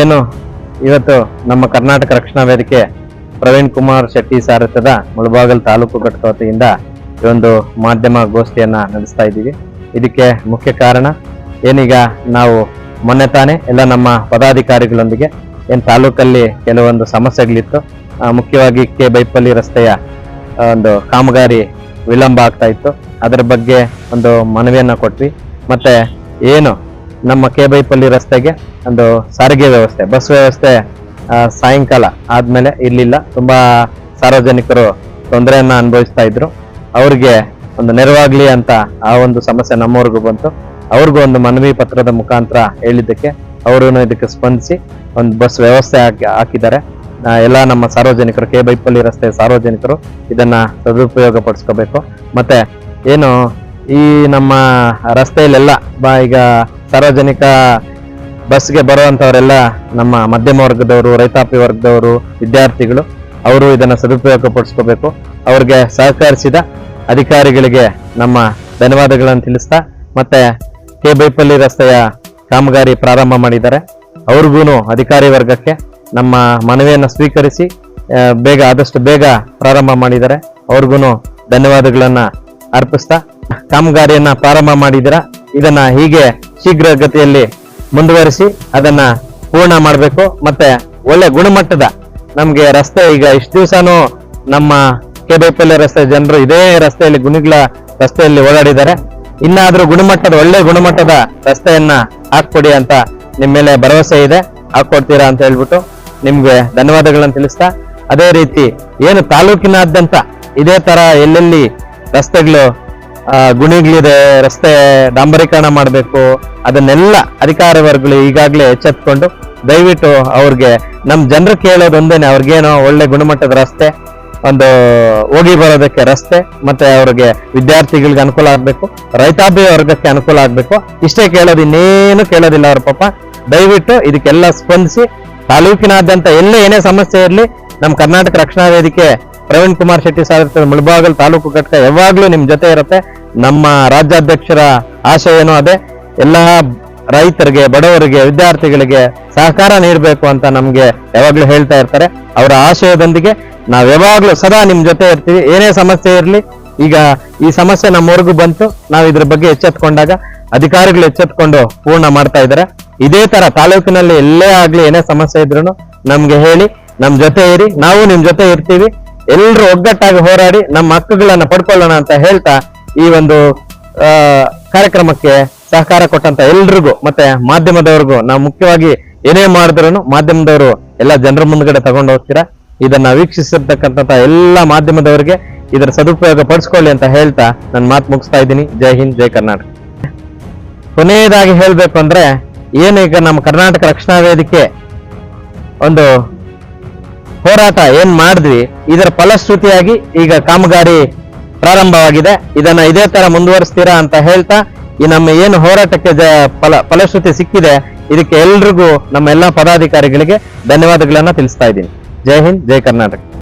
ಏನು? ಇವತ್ತು ನಮ್ಮ ಕರ್ನಾಟಕ ರಕ್ಷಣಾ ವೇದಿಕೆ ಪ್ರವೀಣ್ ಕುಮಾರ್ ಶೆಟ್ಟಿ ಸಾರಥ್ಯದ ಮುಳಬಾಗಲ್ ತಾಲೂಕು ಘಟಕ ವತಿಯಿಂದ ಈ ಒಂದು ಮಾಧ್ಯಮ ಗೋಷ್ಠಿಯನ್ನ ನಡೆಸ್ತಾ ಇದ್ದೀವಿ. ಇದಕ್ಕೆ ಮುಖ್ಯ ಕಾರಣ, ಏನೀಗ ನಾವು ಮೊನ್ನೆ ತಾನೇ ಎಲ್ಲ ನಮ್ಮ ಪದಾಧಿಕಾರಿಗಳೊಂದಿಗೆ ಏನ್ ತಾಲೂಕಲ್ಲಿ ಕೆಲವೊಂದು ಸಮಸ್ಯೆಗಳಿತ್ತು. ಮುಖ್ಯವಾಗಿ ಕೆ ಬೈಪಲ್ಲಿ ರಸ್ತೆಯ ಒಂದು ಕಾಮಗಾರಿ ವಿಳಂಬ ಆಗ್ತಾ ಇತ್ತು. ಅದರ ಬಗ್ಗೆ ಒಂದು ಮನವಿಯನ್ನ ಕೊಟ್ವಿ. ಮತ್ತೆ ಏನು ನಮ್ಮ ಕೆ ಬೈಪಲ್ಲಿ ರಸ್ತೆಗೆ ಒಂದು ಸಾರಿಗೆ ವ್ಯವಸ್ಥೆ, ಬಸ್ ವ್ಯವಸ್ಥೆ ಸಾಯಂಕಾಲ ಆದಮೇಲೆ ಇರಲಿಲ್ಲ. ತುಂಬಾ ಸಾರ್ವಜನಿಕರು ತೊಂದರೆಯನ್ನ ಅನುಭವಿಸ್ತಾ ಇದ್ರು. ಅವ್ರಿಗೆ ಒಂದು ನೆರವಾಗ್ಲಿ ಅಂತ ಆ ಒಂದು ಸಮಸ್ಯೆ ನಮ್ಮವ್ರಿಗೂ ಬಂತು. ಅವ್ರಿಗೂ ಒಂದು ಮನವಿ ಪತ್ರದ ಮುಖಾಂತರ ಹೇಳಿದ್ದಕ್ಕೆ ಅವರು ಇದಕ್ಕೆ ಸ್ಪಂದಿಸಿ ಒಂದು ಬಸ್ ವ್ಯವಸ್ಥೆ ಹಾಕಿ, ಹಾಕಿದ್ದಾರೆ. ಎಲ್ಲ ನಮ್ಮ ಸಾರ್ವಜನಿಕರು ಕೆ ಬೈಪಲ್ಲಿ ರಸ್ತೆ ಸಾರ್ವಜನಿಕರು ಇದನ್ನ ಸದುಪಯೋಗ ಪಡಿಸ್ಕೋಬೇಕು ಮತ್ತೆ ಏನು ಈ ನಮ್ಮ ರಸ್ತೆಯಲ್ಲೆಲ್ಲ ಬಾ, ಈಗ ಸಾರ್ವಜನಿಕ ಬಸ್ಗೆ ಬರುವಂತವರೆಲ್ಲ ನಮ್ಮ ಮಧ್ಯಮ ವರ್ಗದವರು, ರೈತಾಪಿ ವರ್ಗದವರು, ವಿದ್ಯಾರ್ಥಿಗಳು, ಅವರು ಇದನ್ನು ಸದುಪಯೋಗ ಪಡಿಸ್ಕೋಬೇಕು. ಅವ್ರಿಗೆ ಸಹಕರಿಸಿದ ಅಧಿಕಾರಿಗಳಿಗೆ ನಮ್ಮ ಧನ್ಯವಾದಗಳನ್ನು ತಿಳಿಸ್ತಾ, ಮತ್ತೆ ಕೆ ಬೈಪಲ್ಲಿ ರಸ್ತೆಯ ಕಾಮಗಾರಿ ಪ್ರಾರಂಭ ಮಾಡಿದ್ದಾರೆ. ಅವ್ರಿಗೂ ಅಧಿಕಾರಿ ವರ್ಗಕ್ಕೆ ನಮ್ಮ ಮನವಿಯನ್ನು ಸ್ವೀಕರಿಸಿ ಬೇಗ, ಆದಷ್ಟು ಬೇಗ ಪ್ರಾರಂಭ ಮಾಡಿದ್ದಾರೆ. ಅವ್ರಿಗೂ ಧನ್ಯವಾದಗಳನ್ನು ಅರ್ಪಿಸ್ತಾ, ಕಾಮಗಾರಿಯನ್ನು ಪ್ರಾರಂಭ ಮಾಡಿದಿರ ಇದನ್ನ ಹೀಗೆ ಶೀಘ್ರಗತಿಯಲ್ಲಿ ಮುಂದುವರಿಸಿ ಅದನ್ನ ಪೂರ್ಣ ಮಾಡಬೇಕು. ಮತ್ತೆ ಒಳ್ಳೆ ಗುಣಮಟ್ಟದ ನಮ್ಗೆ ರಸ್ತೆ ಈಗ ಇಷ್ಟು ದಿವಸನೂ ನಮ್ಮ ಕೆಬೈಪಲ್ಲಿ ರಸ್ತೆ ಜನರು ಇದೇ ರಸ್ತೆಯಲ್ಲಿ ಗುಣಿಗಳ ರಸ್ತೆಯಲ್ಲಿ ಓಡಾಡಿದ್ದಾರೆ. ಇನ್ನಾದ್ರೂ ಗುಣಮಟ್ಟದ, ಒಳ್ಳೆ ಗುಣಮಟ್ಟದ ರಸ್ತೆಯನ್ನ ಹಾಕ್ಕೊಡಿ ಅಂತ ನಿಮ್ ಮೇಲೆ ಭರವಸೆ ಇದೆ. ಹಾಕೊಡ್ತೀರಾ ಅಂತ ಹೇಳ್ಬಿಟ್ಟು ನಿಮ್ಗೆ ಧನ್ಯವಾದಗಳನ್ನು ತಿಳಿಸ್ತಾ, ಅದೇ ರೀತಿ ಏನು ತಾಲೂಕಿನಾದ್ಯಂತ ಇದೇ ತರ ಎಲ್ಲೆಲ್ಲಿ ರಸ್ತೆಗಳು ಗುಣಿಗಳಿದೆ ರಸ್ತೆ ಡಾಂಬರೀಕರಣ ಮಾಡಬೇಕು, ಅದನ್ನೆಲ್ಲ ಅಧಿಕಾರ ವರ್ಗಗಳು ಈಗಾಗಲೇ ಎಚ್ಚೆತ್ಕೊಂಡು ದಯವಿಟ್ಟು ಅವ್ರಿಗೆ ನಮ್ಮ ಜನರು ಕೇಳೋದು ಒಂದೇನೆ ಅವ್ರಿಗೇನೋ ಒಳ್ಳೆ ಗುಣಮಟ್ಟದ ರಸ್ತೆ, ಒಂದು ಹೋಗಿ ಬರೋದಕ್ಕೆ ರಸ್ತೆ, ಮತ್ತೆ ಅವ್ರಿಗೆ ವಿದ್ಯಾರ್ಥಿಗಳಿಗೆ ಅನುಕೂಲ ಆಗಬೇಕು, ರೈತಾಪಿ ವರ್ಗಕ್ಕೆ ಅನುಕೂಲ ಆಗಬೇಕು. ಇಷ್ಟೇ ಕೇಳೋದು, ಇನ್ನೇನು ಕೇಳೋದಿಲ್ಲ ಅವ್ರ ಪಾಪ. ದಯವಿಟ್ಟು ಇದಕ್ಕೆಲ್ಲ ಸ್ಪಂದಿಸಿ, ತಾಲೂಕಿನಾದ್ಯಂತ ಎಲ್ಲೇ ಏನೇ ಸಮಸ್ಯೆ ಇರಲಿ ನಮ್ಮ ಕರ್ನಾಟಕ ರಕ್ಷಣಾ ವೇದಿಕೆ ಪ್ರವೀಣ್ ಕುಮಾರ್ ಶೆಟ್ಟಿ ಸಾರಥ್ಯದ ಮುಳಬಾಗಲ್ ತಾಲೂಕು ಘಟಕ ಯಾವಾಗ್ಲೂ ನಿಮ್ ಜೊತೆ ಇರುತ್ತೆ. ನಮ್ಮ ರಾಜ್ಯಾಧ್ಯಕ್ಷರ ಆಶಯ ಏನೋ ಅದೇ. ಎಲ್ಲಾ ರೈತರಿಗೆ, ಬಡವರಿಗೆ, ವಿದ್ಯಾರ್ಥಿಗಳಿಗೆ ಸಹಕಾರ ನೀಡಬೇಕು ಅಂತ ನಮ್ಗೆ ಯಾವಾಗ್ಲೂ ಹೇಳ್ತಾ ಇರ್ತಾರೆ. ಅವರ ಆಶಯದೊಂದಿಗೆ ನಾವ್ ಯಾವಾಗ್ಲೂ ಸದಾ ನಿಮ್ ಜೊತೆ ಇರ್ತೀವಿ. ಏನೇ ಸಮಸ್ಯೆ ಇರ್ಲಿ, ಈಗ ಈ ಸಮಸ್ಯೆ ನಮ್ಮವರೆಗೂ ಬಂತು. ನಾವು ಇದ್ರ ಬಗ್ಗೆ ಎಚ್ಚೆತ್ಕೊಂಡಾಗ ಅಧಿಕಾರಿಗಳು ಎಚ್ಚೆತ್ಕೊಂಡು ಪೂರ್ಣ ಮಾಡ್ತಾ ಇದ್ದಾರೆ. ಇದೇ ತರ ತಾಲೂಕಿನಲ್ಲಿ ಎಲ್ಲೇ ಆಗ್ಲಿ ಏನೇ ಸಮಸ್ಯೆ ಇದ್ರು ನಮ್ಗೆ ಹೇಳಿ, ನಮ್ ಜೊತೆ ಇರಿ. ನಾವು ನಿಮ್ ಜೊತೆ ಇರ್ತೀವಿ. ಎಲ್ರು ಒಗ್ಗಟ್ಟಾಗಿ ಹೋರಾಡಿ ನಮ್ಮ ಹಕ್ಕುಗಳನ್ನ ಪಡ್ಕೊಳ್ಳೋಣ ಅಂತ ಹೇಳ್ತಾ ಈ ಒಂದು ಕಾರ್ಯಕ್ರಮಕ್ಕೆ ಸಹಕಾರ ಕೊಟ್ಟಂತ ಎಲ್ರಿಗೂ ಮತ್ತೆ ಮಾಧ್ಯಮದವ್ರಿಗೂ ನಾವು ಮುಖ್ಯವಾಗಿ ಏನೇ ಮಾಡಿದ್ರು ಮಾಧ್ಯಮದವರು ಎಲ್ಲ ಜನರ ಮುಂದ್ಗಡೆ ತಗೊಂಡು ಹೋಗ್ತೀರಾ? ಇದನ್ನ ವೀಕ್ಷಿಸಿರ್ತಕ್ಕಂಥ ಎಲ್ಲ ಮಾಧ್ಯಮದವರಿಗೆ ಇದರ ಸದುಪಯೋಗ ಪಡಿಸ್ಕೊಳ್ಳಿ ಅಂತ ಹೇಳ್ತಾ ನನ್ನ ಮಾತು ಮುಗಿಸ್ತಾ ಇದ್ದೀನಿ. ಜೈ ಹಿಂದ್, ಜೈ ಕರ್ನಾಟಕ. ಕೊನೆಯದಾಗಿ ಹೇಳ್ಬೇಕು ಅಂದ್ರೆ, ಏನೀಗ ನಮ್ಮ ಕರ್ನಾಟಕ ರಕ್ಷಣಾ ವೇದಿಕೆ ಒಂದು ಹೋರಾಟ ಏನ್ ಮಾಡಿದ್ವಿ, ಇದರ ಫಲಶ್ರುತಿಯಾಗಿ ಈಗ ಕಾಮಗಾರಿ ಪ್ರಾರಂಭವಾಗಿದೆ. ಇದನ್ನ ಇದೇ ತರ ಮುಂದುವರಿಸ್ತೀರಾ ಅಂತ ಹೇಳ್ತಾ, ಈ ನಮ್ಮ ಏನು ಹೋರಾಟಕ್ಕೆ ಫಲ, ಫಲಶ್ರುತಿ ಸಿಕ್ಕಿದೆ, ಇದಕ್ಕೆ ಎಲ್ರಿಗೂ ನಮ್ಮ ಎಲ್ಲಾ ಪದಾಧಿಕಾರಿಗಳಿಗೆ ಧನ್ಯವಾದಗಳನ್ನ ತಿಳಿಸ್ತಾ ಇದ್ದೀನಿ. ಜೈ ಹಿಂದ್, ಜೈ ಕರ್ನಾಟಕ.